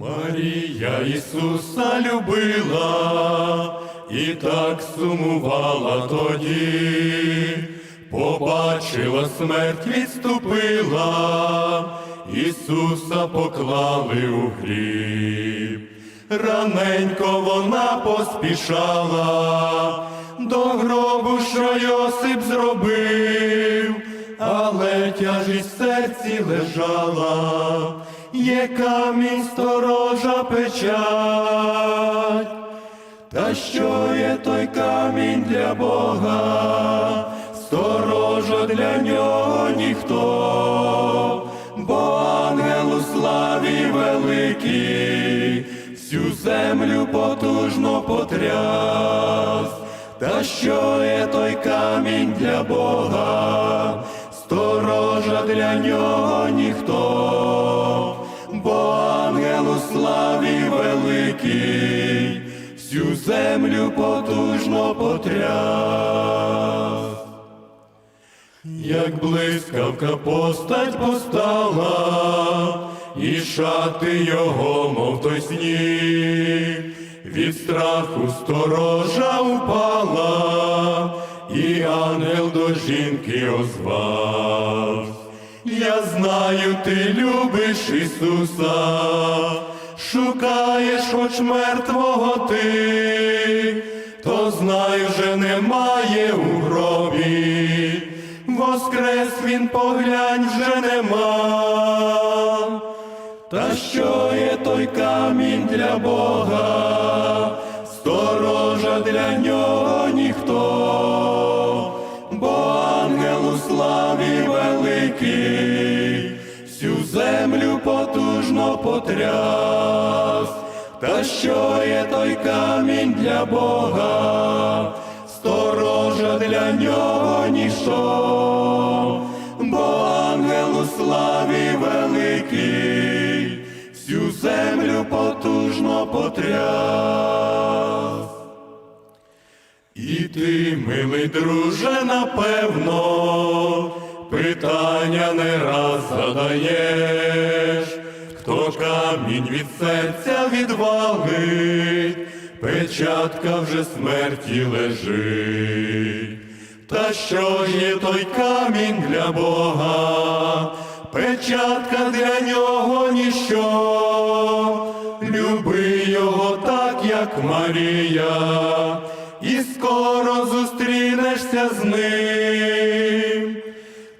Марія Ісуса любила і так сумувала тоді, побачила смерть, відступила, Ісуса поклали у гріб. Раненько вона поспішала до гробу, що Йосип зробив, серці лежала, є камінь сторожа печать. Та що є той камінь для Бога, сторожа для нього ніхто, бо ангел у славі великий, всю землю потужно потряс. Та що є той камінь для Бога, для нього ніхто, бо ангел у славі великий, всю землю потужно потряс. Як блискавка постать постала, і шати його, мов той сніг, від страху сторожа упала, і ангел до жінки озвав. Я знаю, ти любиш Ісуса, шукаєш хоч мертвого ти, то знай, вже немає у гробі, воскрес він поглянь вже нема. Та що є той камінь для Бога, сторожа для нього ніхто, бо ангел у славі великий, всю землю потужно потряс. Та що є той камінь для Бога, сторожа для нього ніщо, бо ангел у славі великий, всю землю потужно потряс. І ти, милий друже, напевно, питання не раз задаєш, хто камінь від серця відвалить, печатка вже смерті лежить. Та що ж є той камінь для Бога, печатка для нього ніщо, люби його так, як Марія, і скоро зустрінешся з ним.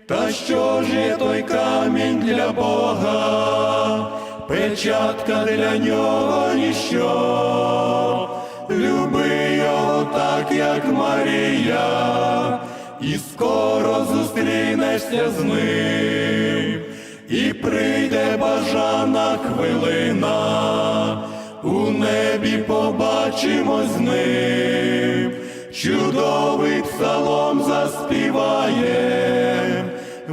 Та що ж є той камінь для Бога, печатка для нього ніщо, люби його так, як Марія, і скоро зустрінешся з ним, і прийде бажана хвилина, у небі побачимо з ним, чудовий псалом заспіває,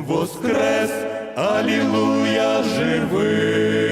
воскрес, алілуя живий.